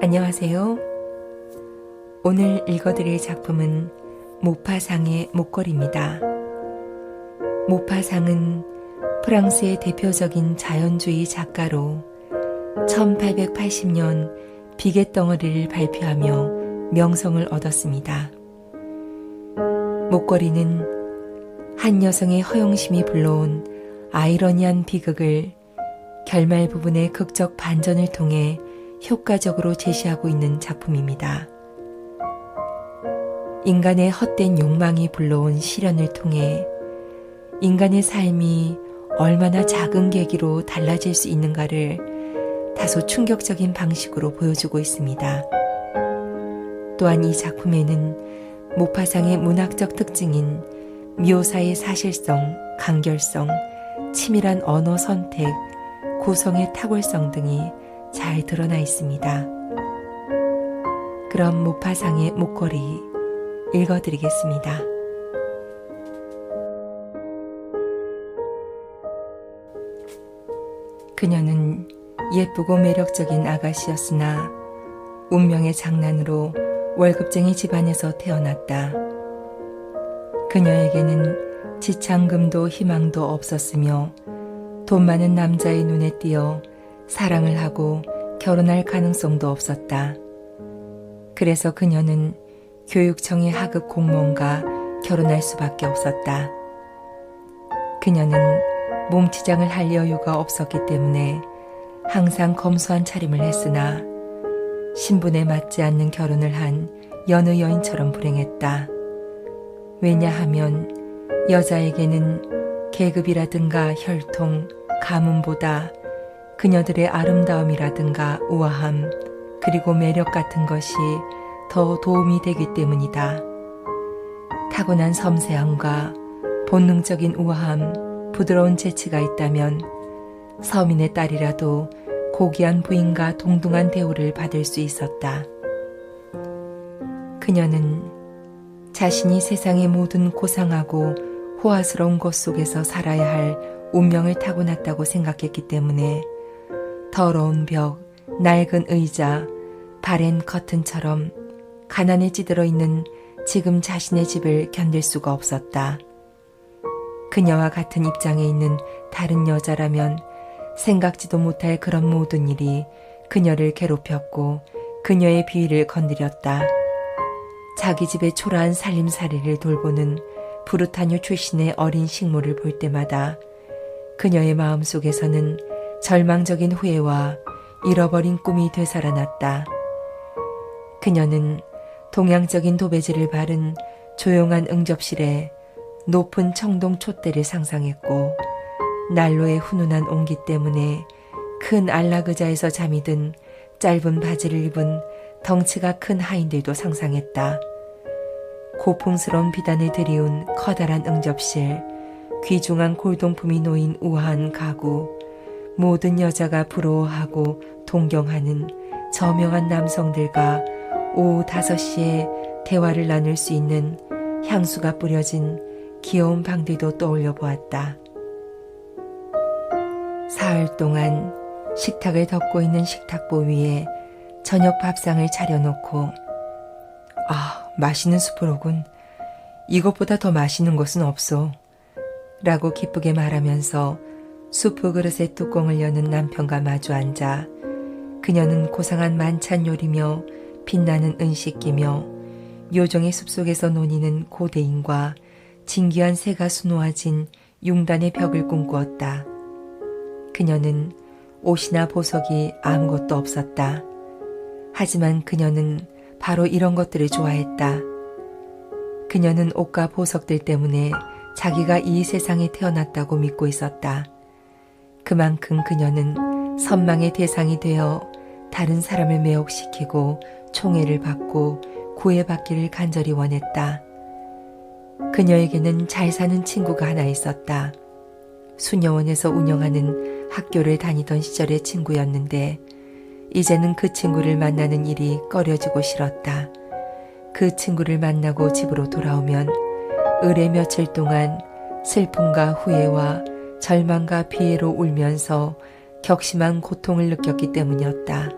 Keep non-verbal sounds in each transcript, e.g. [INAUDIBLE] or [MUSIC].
안녕하세요. 오늘 읽어드릴 작품은 모파상의 목걸이입니다. 모파상은 프랑스의 대표적인 자연주의 작가로 1880년 비계 덩어리를 발표하며 명성을 얻었습니다. 목걸이는 한 여성의 허영심이 불러온 아이러니한 비극을 결말 부분의 극적 반전을 통해 효과적으로 제시하고 있는 작품입니다. 인간의 헛된 욕망이 불러온 시련을 통해 인간의 삶이 얼마나 작은 계기로 달라질 수 있는가를 다소 충격적인 방식으로 보여주고 있습니다. 또한 이 작품에는 모파상의 문학적 특징인 묘사의 사실성, 간결성, 치밀한 언어 선택, 구성의 탁월성 등이 잘 드러나 있습니다. 그럼 모파상의 목걸이 읽어드리겠습니다. 그녀는 예쁘고 매력적인 아가씨였으나 운명의 장난으로 월급쟁이 집안에서 태어났다. 그녀에게는 지창금도 희망도 없었으며 돈 많은 남자의 눈에 띄어 사랑을 하고 결혼할 가능성도 없었다. 그래서 그녀는 교육청의 하급 공무원과 결혼할 수밖에 없었다. 그녀는 몸치장을 할 여유가 없었기 때문에 항상 검소한 차림을 했으나 신분에 맞지 않는 결혼을 한 여느 여인처럼 불행했다. 왜냐하면 여자에게는 계급이라든가 혈통, 가문보다 그녀들의 아름다움이라든가 우아함, 그리고 매력 같은 것이 더 도움이 되기 때문이다. 타고난 섬세함과 본능적인 우아함, 부드러운 재치가 있다면 서민의 딸이라도 고귀한 부인과 동등한 대우를 받을 수 있었다. 그녀는 자신이 세상의 모든 고상하고 호화스러운 것 속에서 살아야 할 운명을 타고났다고 생각했기 때문에 더러운 벽, 낡은 의자, 바랜 커튼처럼 가난에 찌들어 있는 지금 자신의 집을 견딜 수가 없었다. 그녀와 같은 입장에 있는 다른 여자라면 생각지도 못할 그런 모든 일이 그녀를 괴롭혔고 그녀의 비위를 건드렸다. 자기 집의 초라한 살림살이를 돌보는 부르타뉴 출신의 어린 식물을 볼 때마다 그녀의 마음 속에서는 절망적인 후회와 잃어버린 꿈이 되살아났다. 그녀는 동양적인 도배지를 바른 조용한 응접실에 높은 청동 촛대를 상상했고 난로의 훈훈한 온기 때문에 큰 안락의자에서 잠이 든 짧은 바지를 입은 덩치가 큰 하인들도 상상했다. 고풍스러운 비단을 들이운 커다란 응접실, 귀중한 골동품이 놓인 우아한 가구, 모든 여자가 부러워하고 동경하는 저명한 남성들과 오후 5시에 대화를 나눌 수 있는 향수가 뿌려진 귀여운 방들도 떠올려 보았다. 사흘 동안 식탁을 덮고 있는 식탁보 위에 저녁 밥상을 차려놓고 아, 맛있는 수프로군. 이것보다 더 맛있는 것은 없어. 라고 기쁘게 말하면서 수프 그릇의 뚜껑을 여는 남편과 마주 앉아 그녀는 고상한 만찬 요리며 빛나는 은식기며 요정의 숲속에서 논이는 고대인과 진귀한 새가 수놓아진 융단의 벽을 꿈꾸었다. 그녀는 옷이나 보석이 아무것도 없었다. 하지만 그녀는 바로 이런 것들을 좋아했다. 그녀는 옷과 보석들 때문에 자기가 이 세상에 태어났다고 믿고 있었다. 그만큼 그녀는 선망의 대상이 되어 다른 사람을 매혹시키고 총애를 받고 구애받기를 간절히 원했다. 그녀에게는 잘 사는 친구가 하나 있었다. 수녀원에서 운영하는 학교를 다니던 시절의 친구였는데 이제는 그 친구를 만나는 일이 꺼려지고 싫었다. 그 친구를 만나고 집으로 돌아오면 을의 며칠 동안 슬픔과 후회와 절망과 피해로 울면서 격심한 고통을 느꼈기 때문이었다.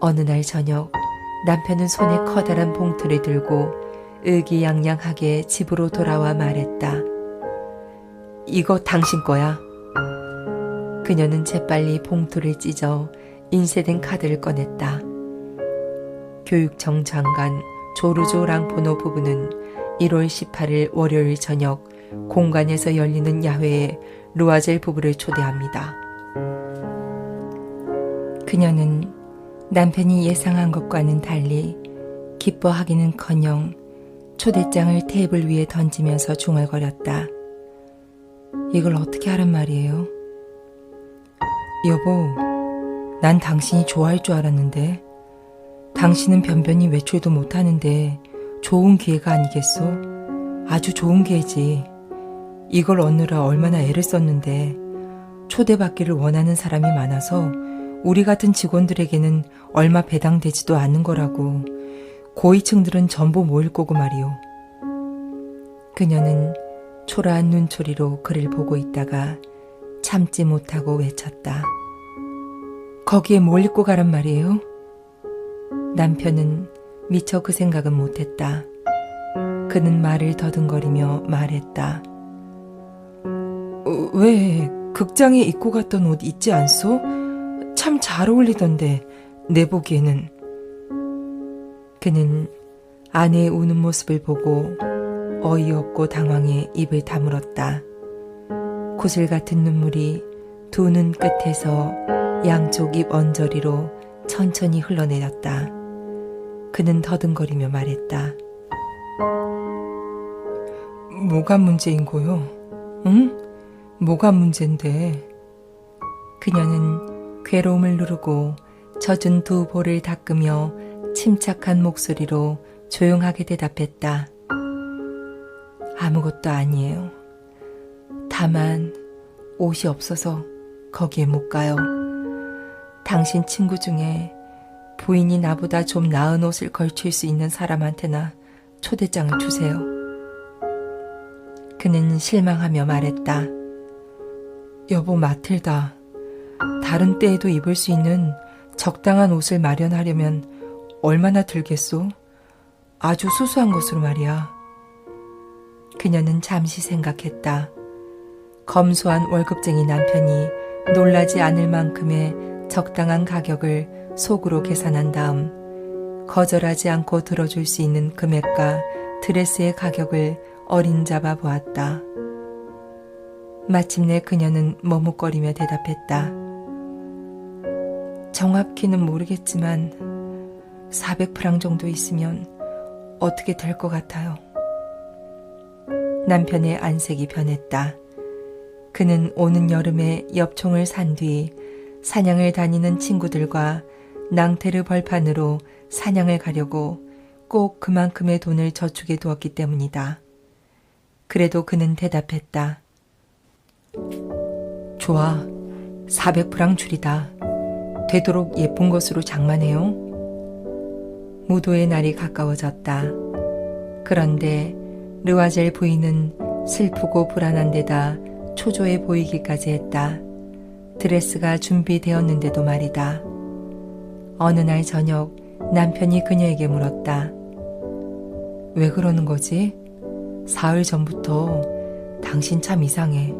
어느 날 저녁 남편은 손에 커다란 봉투를 들고 의기양양하게 집으로 돌아와 말했다. 이거 당신 거야. 그녀는 재빨리 봉투를 찢어 인쇄된 카드를 꺼냈다. 교육청 장관 조르조 랑포노 부부는 1월 18일 월요일 저녁 공간에서 열리는 야회에 루아젤 부부를 초대합니다. 그녀는 남편이 예상한 것과는 달리 기뻐하기는 커녕 초대장을 테이블 위에 던지면서 중얼거렸다. 이걸 어떻게 하란 말이에요? 여보, 난 당신이 좋아할 줄 알았는데 당신은 변변히 외출도 못하는데 좋은 기회가 아니겠소? 아주 좋은 기회지. 이걸 얻느라 얼마나 애를 썼는데 초대받기를 원하는 사람이 많아서 우리 같은 직원들에게는 얼마 배당되지도 않는 거라고 고위층들은 전부 모일 거고 말이오. 그녀는 초라한 눈초리로 그를 보고 있다가 참지 못하고 외쳤다. 거기에 뭘 입고 가란 말이에요? 남편은 미처 그 생각은 못했다. 그는 말을 더듬거리며 말했다. 어, 왜 극장에 입고 갔던 옷 있지 않소? 참 잘 어울리던데 내 보기에는. 그는 아내의 우는 모습을 보고 어이없고 당황해 입을 다물었다. 구슬 같은 눈물이 두 눈 끝에서 양쪽 입 언저리로 천천히 흘러내렸다. 그는 더듬거리며 말했다. 뭐가 문제인 거요? 응? 뭐가 문제인데? 그녀는 괴로움을 누르고 젖은 두 볼을 닦으며 침착한 목소리로 조용하게 대답했다. 아무것도 아니에요. 다만 옷이 없어서 거기에 못 가요. 당신 친구 중에 부인이 나보다 좀 나은 옷을 걸칠 수 있는 사람한테나 초대장을 주세요. 그는 실망하며 말했다. 여보 마틸다. 다른 때에도 입을 수 있는 적당한 옷을 마련하려면 얼마나 들겠소? 아주 수수한 것으로 말이야. 그녀는 잠시 생각했다. 검소한 월급쟁이 남편이 놀라지 않을 만큼의 적당한 가격을 속으로 계산한 다음 거절하지 않고 들어줄 수 있는 금액과 드레스의 가격을 어림잡아 보았다. 마침내 그녀는 머뭇거리며 대답했다. 정확히는 모르겠지만 400프랑 정도 있으면 어떻게 될 것 같아요. 남편의 안색이 변했다. 그는 오는 여름에 엽총을 산 뒤 사냥을 다니는 친구들과 낭테르 벌판으로 사냥을 가려고 꼭 그만큼의 돈을 저축해 두었기 때문이다. 그래도 그는 대답했다. 좋아. 400프랑 줄이다. 되도록 예쁜 것으로 장만해요. 무도의 날이 가까워졌다. 그런데 르와젤 부인은 슬프고 불안한 데다 초조해 보이기까지 했다. 드레스가 준비되었는데도 말이다. 어느 날 저녁 남편이 그녀에게 물었다. 왜 그러는 거지? 사흘 전부터 당신 참 이상해.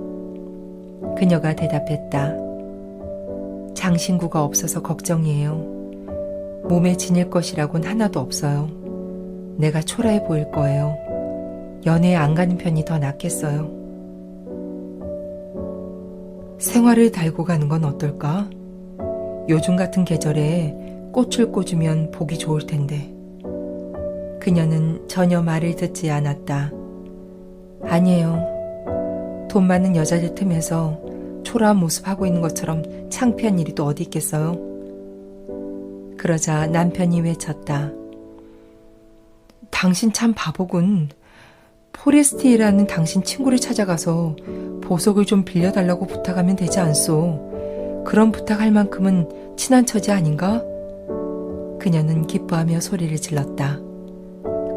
그녀가 대답했다. 장신구가 없어서 걱정이에요. 몸에 지닐 것이라곤 하나도 없어요. 내가 초라해 보일 거예요. 연애에 안 가는 편이 더 낫겠어요. 생활을 달고 가는 건 어떨까? 요즘 같은 계절에 꽃을 꽂으면 보기 좋을 텐데. 그녀는 전혀 말을 듣지 않았다. 아니에요. 돈 많은 여자들 틈에서 초라한 모습 하고 있는 것처럼 창피한 일이 또 어디 있겠어요? 그러자 남편이 외쳤다. 당신 참 바보군. 포레스티라는 당신 친구를 찾아가서 보석을 좀 빌려달라고 부탁하면 되지 않소. 그런 부탁할 만큼은 친한 처지 아닌가? 그녀는 기뻐하며 소리를 질렀다.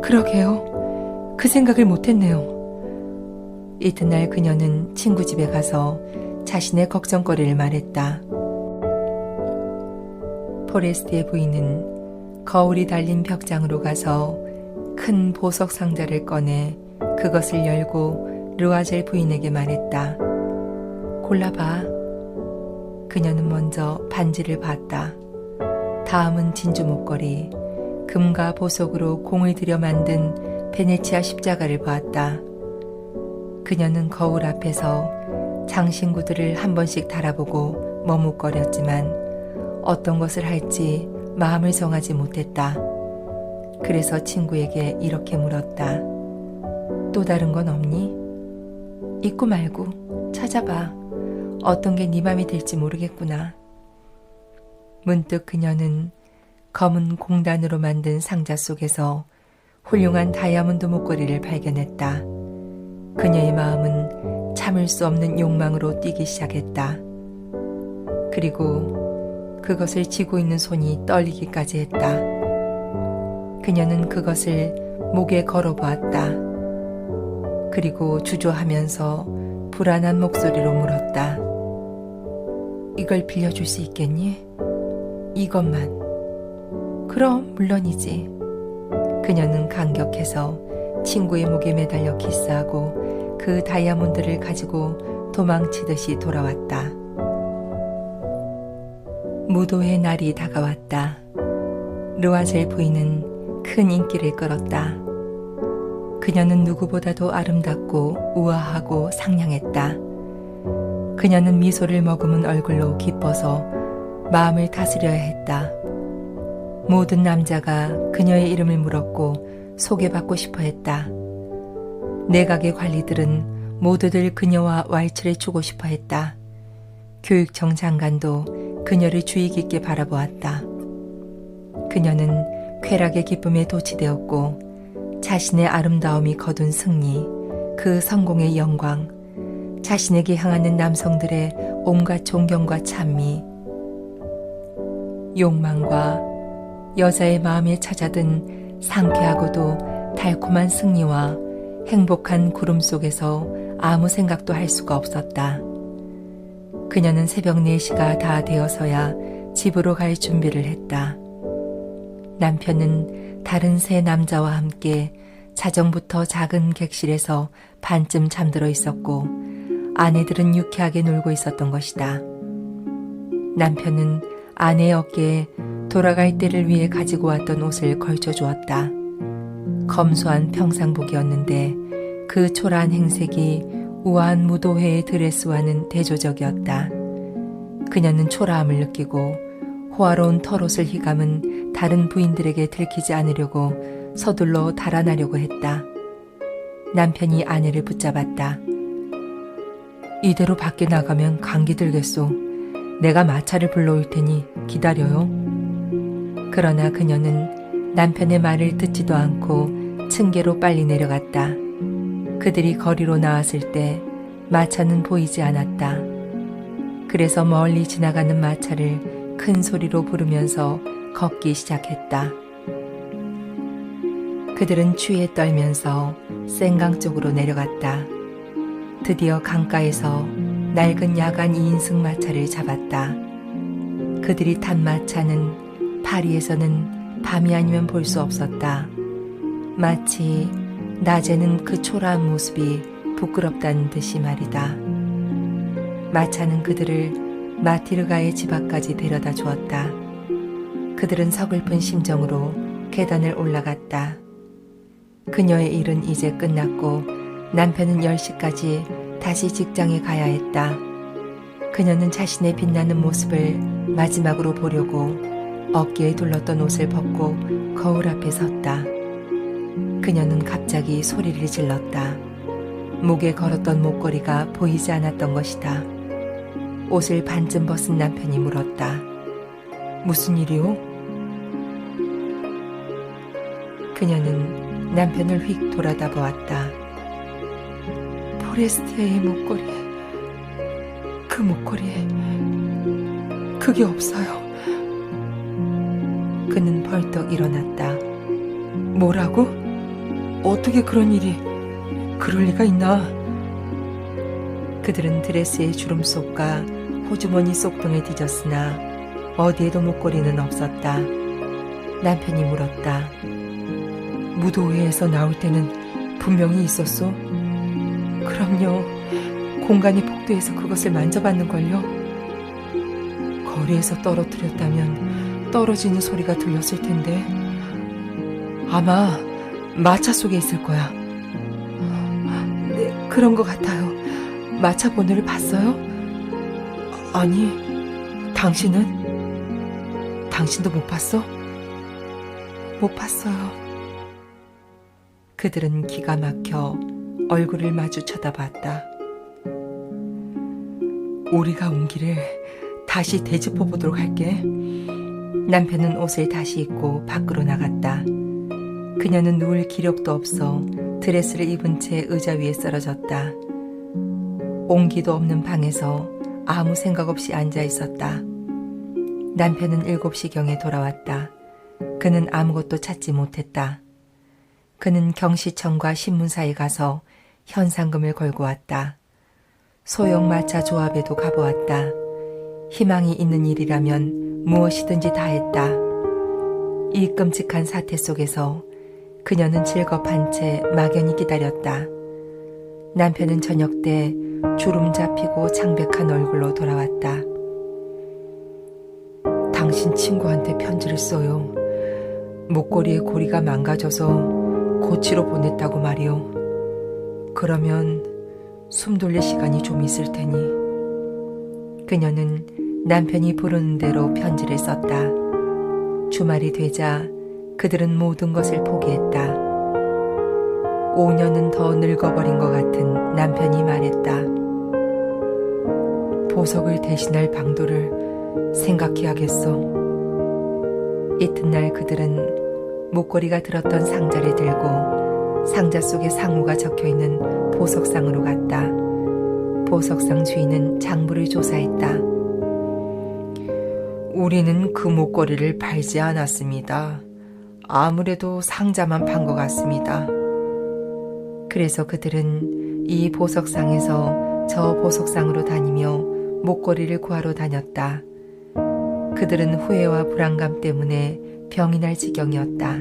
그러게요. 그 생각을 못했네요. 이튿날 그녀는 친구 집에 가서 자신의 걱정거리를 말했다. 포레스트의 부인은 거울이 달린 벽장으로 가서 큰 보석 상자를 꺼내 그것을 열고 르와젤 부인에게 말했다. 골라봐. 그녀는 먼저 반지를 봤다. 다음은 진주 목걸이, 금과 보석으로 공을 들여 만든 베네치아 십자가를 보았다. 그녀는 거울 앞에서 장신구들을 한 번씩 달아보고 머뭇거렸지만 어떤 것을 할지 마음을 정하지 못했다. 그래서 친구에게 이렇게 물었다. 또 다른 건 없니? 있고 말고 찾아봐. 어떤 게 네 맘에 들지 모르겠구나. 문득 그녀는 검은 공단으로 만든 상자 속에서 훌륭한 다이아몬드 목걸이를 발견했다. 그녀의 마음은 참을 수 없는 욕망으로 뛰기 시작했다. 그리고 그것을 쥐고 있는 손이 떨리기까지 했다. 그녀는 그것을 목에 걸어 보았다. 그리고 주저하면서 불안한 목소리로 물었다. 이걸 빌려줄 수 있겠니? 이것만. 그럼 물론이지. 그녀는 감격해서 친구의 목에 매달려 키스하고 그 다이아몬드를 가지고 도망치듯이 돌아왔다. 무도의 날이 다가왔다. 르와젤 부인은 큰 인기를 끌었다. 그녀는 누구보다도 아름답고 우아하고 상냥했다. 그녀는 미소를 머금은 얼굴로 기뻐서 마음을 다스려야 했다. 모든 남자가 그녀의 이름을 물었고 소개받고 싶어 했다. 내각의 관리들은 모두들 그녀와 왈츠를 주고 싶어 했다. 교육청 장관도 그녀를 주의 깊게 바라보았다. 그녀는 쾌락의 기쁨에 도취되었고 자신의 아름다움이 거둔 승리, 그 성공의 영광, 자신에게 향하는 남성들의 온갖 존경과 찬미, 욕망과 여자의 마음에 찾아든 상쾌하고도 달콤한 승리와 행복한 구름 속에서 아무 생각도 할 수가 없었다. 그녀는 새벽 4시가 다 되어서야 집으로 갈 준비를 했다. 남편은 다른 세 남자와 함께 자정부터 작은 객실에서 반쯤 잠들어 있었고 아내들은 유쾌하게 놀고 있었던 것이다. 남편은 아내의 어깨에 돌아갈 때를 위해 가지고 왔던 옷을 걸쳐 주었다. 검소한 평상복이었는데 그 초라한 행색이 우아한 무도회의 드레스와는 대조적이었다. 그녀는 초라함을 느끼고 호화로운 털옷을 휘감은 다른 부인들에게 들키지 않으려고 서둘러 달아나려고 했다. 남편이 아내를 붙잡았다. 이대로 밖에 나가면 감기 들겠소. 내가 마차를 불러올 테니 기다려요. 그러나 그녀는 남편의 말을 듣지도 않고 층계로 빨리 내려갔다. 그들이 거리로 나왔을 때 마차는 보이지 않았다. 그래서 멀리 지나가는 마차를 큰 소리로 부르면서 걷기 시작했다. 그들은 추위에 떨면서 센강 쪽으로 내려갔다. 드디어 강가에서 낡은 야간 2인승 마차를 잡았다. 그들이 탄 마차는 파리에서는 밤이 아니면 볼 수 없었다. 마치 낮에는 그 초라한 모습이 부끄럽다는 듯이 말이다. 마차는 그들을 마티르가의 집 앞까지 데려다 주었다. 그들은 서글픈 심정으로 계단을 올라갔다. 그녀의 일은 이제 끝났고 남편은 10시까지 다시 직장에 가야 했다. 그녀는 자신의 빛나는 모습을 마지막으로 보려고 어깨에 둘렀던 옷을 벗고 거울 앞에 섰다. 그녀는 갑자기 소리를 질렀다. 목에 걸었던 목걸이가 보이지 않았던 것이다. 옷을 반쯤 벗은 남편이 물었다. 무슨 일이오? 그녀는 남편을 휙 돌아다 보았다. 포레스티아의 목걸이. 그 목걸이에 그게 없어요. 그는 벌떡 일어났다. 뭐라고? 어떻게 그런 일이 그럴 리가 있나? 그들은 드레스의 주름 속과 호주머니 속 등을 뒤졌으나 어디에도 목걸이는 없었다. 남편이 물었다. 무도회에서 나올 때는 분명히 있었소? 그럼요. 공간이 폭도해서 그것을 만져봤는걸요. 거리에서 떨어뜨렸다면 떨어지는 소리가 들렸을 텐데 아마 마차 속에 있을 거야. 네, 그런 것 같아요. 마차 번호를 봤어요? 아니, 당신은? 당신도 못 봤어? 못 봤어요. 그들은 기가 막혀 얼굴을 마주 쳐다봤다. 우리가 온 길을 다시 되짚어 보도록 할게. 남편은 옷을 다시 입고 밖으로 나갔다. 그녀는 누울 기력도 없어 드레스를 입은 채 의자 위에 쓰러졌다. 온기도 없는 방에서 아무 생각 없이 앉아 있었다. 남편은 7시경에 돌아왔다. 그는 아무것도 찾지 못했다. 그는 경시청과 신문사에 가서 현상금을 걸고 왔다. 소형 마차 조합에도 가보았다. 희망이 있는 일이라면 무엇이든지 다 했다. 이 끔찍한 사태 속에서 그녀는 즐겁한 채 막연히 기다렸다. 남편은 저녁 때 주름 잡히고 창백한 얼굴로 돌아왔다. 당신 친구한테 편지를 써요. 목걸이의 고리가 망가져서 고치러 보냈다고 말이요. 그러면 숨 돌릴 시간이 좀 있을 테니. 그녀는 남편이 부르는 대로 편지를 썼다. 주말이 되자 그들은 모든 것을 포기했다. 5년은 더 늙어버린 것 같은 남편이 말했다. 보석을 대신할 방도를 생각해야겠어. 이튿날 그들은 목걸이가 들었던 상자를 들고 상자 속에 상호가 적혀 있는 보석상으로 갔다. 보석상 주인은 장부를 조사했다. 우리는 그 목걸이를 팔지 않았습니다. 아무래도 상자만 판 것 같습니다. 그래서 그들은 이 보석상에서 저 보석상으로 다니며 목걸이를 구하러 다녔다. 그들은 후회와 불안감 때문에 병이 날 지경이었다.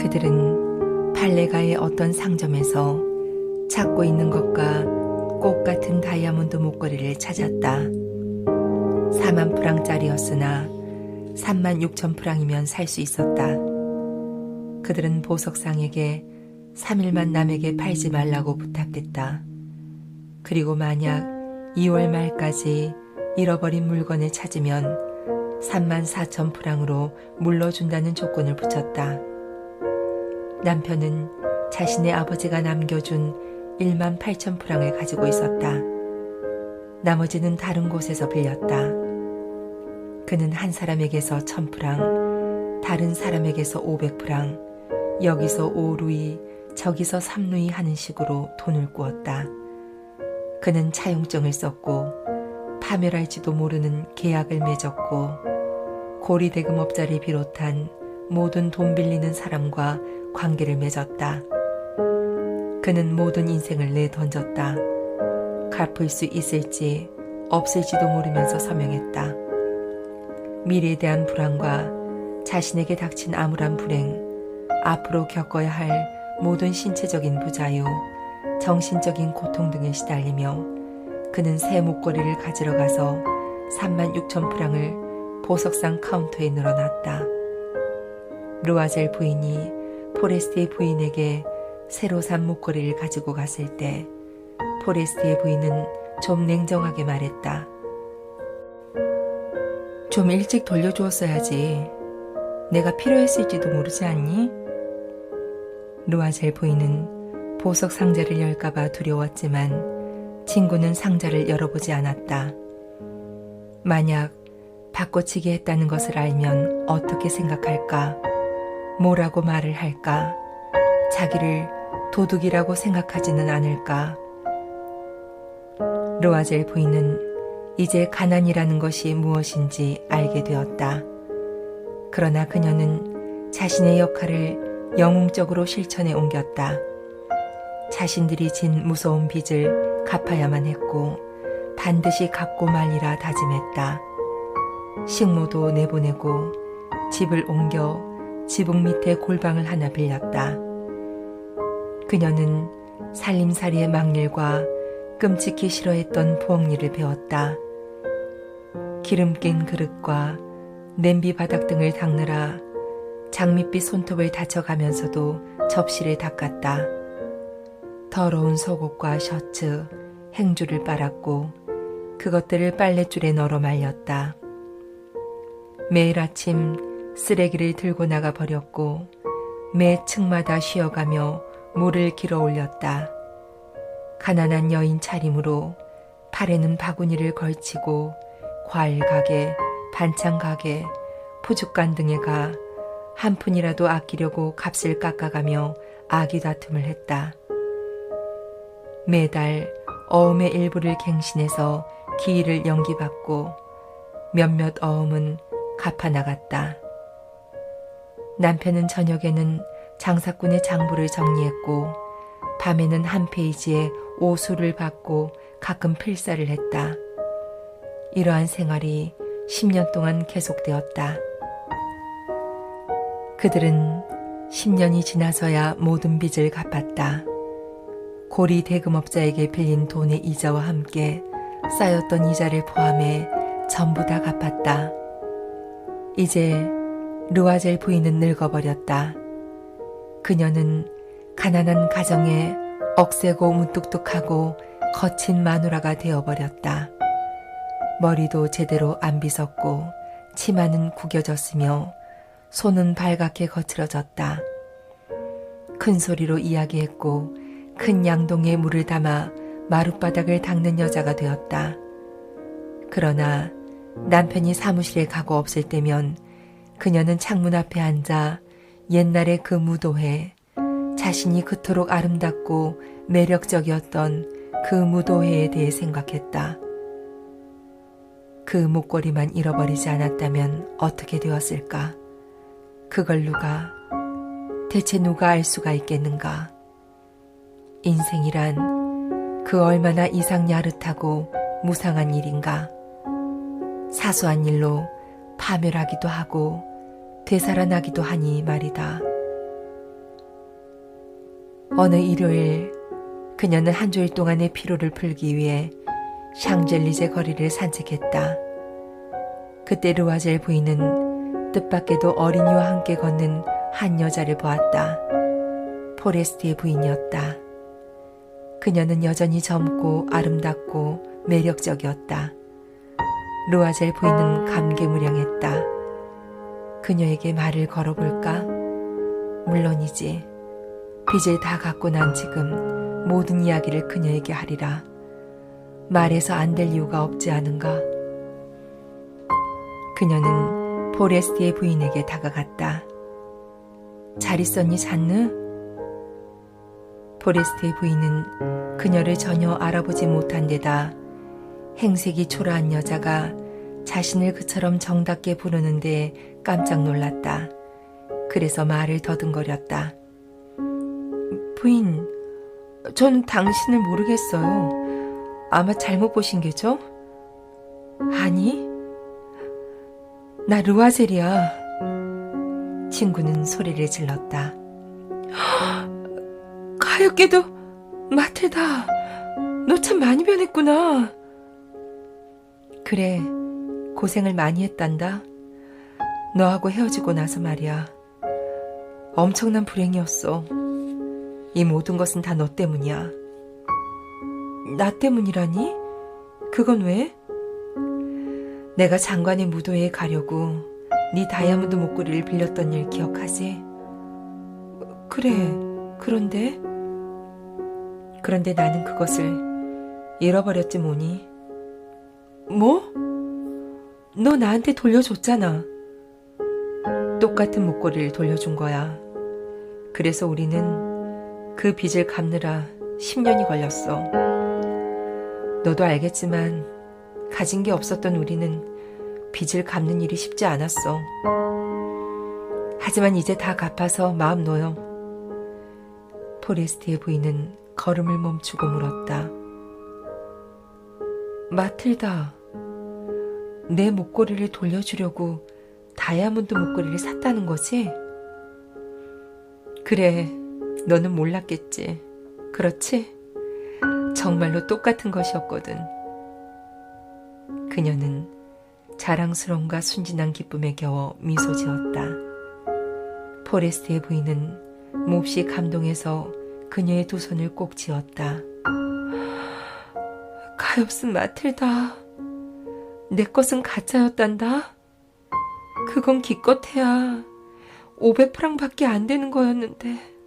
그들은 팔레가의 어떤 상점에서 찾고 있는 것과 꽃 같은 다이아몬드 목걸이를 찾았다. 4만 프랑짜리였으나 3만 6천 프랑이면 살 수 있었다. 그들은 보석상에게 3일만 남에게 팔지 말라고 부탁했다. 그리고 만약 2월 말까지 잃어버린 물건을 찾으면 3만 4천 프랑으로 물러준다는 조건을 붙였다. 남편은 자신의 아버지가 남겨준 1만 8천 프랑을 가지고 있었다. 나머지는 다른 곳에서 빌렸다. 그는 한 사람에게서 1000 프랑, 다른 사람에게서 500 프랑, 여기서 5루이, 저기서 3루이 하는 식으로 돈을 꾸었다. 그는 차용증을 썼고 파멸할지도 모르는 계약을 맺었고 고리대금업자를 비롯한 모든 돈 빌리는 사람과 관계를 맺었다. 그는 모든 인생을 내던졌다. 갚을 수 있을지 없을지도 모르면서 서명했다. 미래에 대한 불안과 자신에게 닥친 암울한 불행, 앞으로 겪어야 할 모든 신체적인 부자유, 정신적인 고통 등에 시달리며 그는 새 목걸이를 가지러 가서 3만 6천 프랑을 보석상 카운터에 늘어놨다. 루아젤 부인이 포레스트의 부인에게 새로 산 목걸이를 가지고 갔을 때 포레스트의 부인은 좀 냉정하게 말했다. 좀 일찍 돌려주었어야지. 내가 필요했을지도 모르지 않니? 루아젤 부인은 보석 상자를 열까봐 두려웠지만 친구는 상자를 열어보지 않았다. 만약 바꿔치기 했다는 것을 알면 어떻게 생각할까? 뭐라고 말을 할까? 자기를 도둑이라고 생각하지는 않을까? 루아젤 부인은 이제 가난이라는 것이 무엇인지 알게 되었다. 그러나 그녀는 자신의 역할을 영웅적으로 실천해 옮겼다. 자신들이 진 무서운 빚을 갚아야만 했고 반드시 갚고 말리라 다짐했다. 식모도 내보내고 집을 옮겨 지붕 밑에 골방을 하나 빌렸다. 그녀는 살림살이의 막일과 끔찍히 싫어했던 부엌일을 배웠다. 기름 낀 그릇과 냄비 바닥 등을 닦느라 장밋빛 손톱을 다쳐가면서도 접시를 닦았다. 더러운 속옷과 셔츠, 행주를 빨았고 그것들을 빨랫줄에 널어 말렸다. 매일 아침 쓰레기를 들고 나가 버렸고 매 층마다 쉬어가며 물을 길어 올렸다. 가난한 여인 차림으로 팔에는 바구니를 걸치고 과일 가게, 반찬 가게, 포죽간 등에 가 한 푼이라도 아끼려고 값을 깎아가며 아기 다툼을 했다. 매달 어음의 일부를 갱신해서 기일을 연기받고 몇몇 어음은 갚아 나갔다. 남편은 저녁에는 장사꾼의 장부를 정리했고 밤에는 한 페이지에 오수를 받고 가끔 필사를 했다. 이러한 생활이 10년 동안 계속되었다. 그들은 10년이 지나서야 모든 빚을 갚았다. 고리 대금업자에게 빌린 돈의 이자와 함께 쌓였던 이자를 포함해 전부 다 갚았다. 이제 르와젤 부인은 늙어버렸다. 그녀는 가난한 가정에 억세고 무뚝뚝하고 거친 마누라가 되어버렸다. 머리도 제대로 안 빗었고 치마는 구겨졌으며 손은 발갛게 거칠어졌다. 큰 소리로 이야기했고 큰 양동이에 물을 담아 마룻바닥을 닦는 여자가 되었다. 그러나 남편이 사무실에 가고 없을 때면 그녀는 창문 앞에 앉아 옛날의 그 무도회, 자신이 그토록 아름답고 매력적이었던 그 무도회에 대해 생각했다. 그 목걸이만 잃어버리지 않았다면 어떻게 되었을까? 그걸 누가, 대체 누가 알 수가 있겠는가? 인생이란 그 얼마나 이상 야릇하고 무상한 일인가? 사소한 일로 파멸하기도 하고 되살아나기도 하니 말이다. 어느 일요일 그녀는 한 주일 동안의 피로를 풀기 위해 샹젤리제 거리를 산책했다. 그때 르와젤 부인은 뜻밖에도 어린이와 함께 걷는 한 여자를 보았다. 포레스트의 부인이었다. 그녀는 여전히 젊고 아름답고 매력적이었다. 루아젤 부인은 감개무량했다. 그녀에게 말을 걸어볼까? 물론이지. 빚을 다 갚고 난 지금 모든 이야기를 그녀에게 하리라. 말해서 안 될 이유가 없지 않은가? 그녀는 포레스티의 부인에게 다가갔다. 잘 있었니, 잔느? 포레스트의 부인은 그녀를 전혀 알아보지 못한 데다 행색이 초라한 여자가 자신을 그처럼 정답게 부르는데 깜짝 놀랐다. 그래서 말을 더듬거렸다. 부인, 전 당신을 모르겠어요. 아마 잘못 보신 게죠? 아니, 나 르와젤이야. 친구는 소리를 질렀다. [GASPS] 가엾게도 마테다. 너 참 많이 변했구나. 그래, 고생을 많이 했단다. 너하고 헤어지고 나서 말이야. 엄청난 불행이었어. 이 모든 것은 다 너 때문이야. 나 때문이라니? 그건 왜? 내가 장관의 무도회에 가려고 네 다이아몬드 목걸이를 빌렸던 일 기억하지? 그래, 그런데? 그런데 나는 그것을 잃어버렸지 뭐니? 뭐? 너 나한테 돌려줬잖아. 똑같은 목걸이를 돌려준 거야. 그래서 우리는 그 빚을 갚느라 10년이 걸렸어. 너도 알겠지만 가진 게 없었던 우리는 빚을 갚는 일이 쉽지 않았어. 하지만 이제 다 갚아서 마음 놓여. 포레스트의 부인은 걸음을 멈추고 물었다. 마틸다, 내 목걸이를 돌려주려고 다이아몬드 목걸이를 샀다는 거지? 그래, 너는 몰랐겠지. 그렇지? 정말로 똑같은 것이었거든. 그녀는 자랑스러움과 순진한 기쁨에 겨워 미소 지었다. 포레스트의 부인은 몹시 감동해서 그녀의 두 손을 꼭 쥐었다. 가엾은 마틸다. 내 것은 가짜였단다. 그건 기껏해야 500프랑밖에 안 되는 거였는데.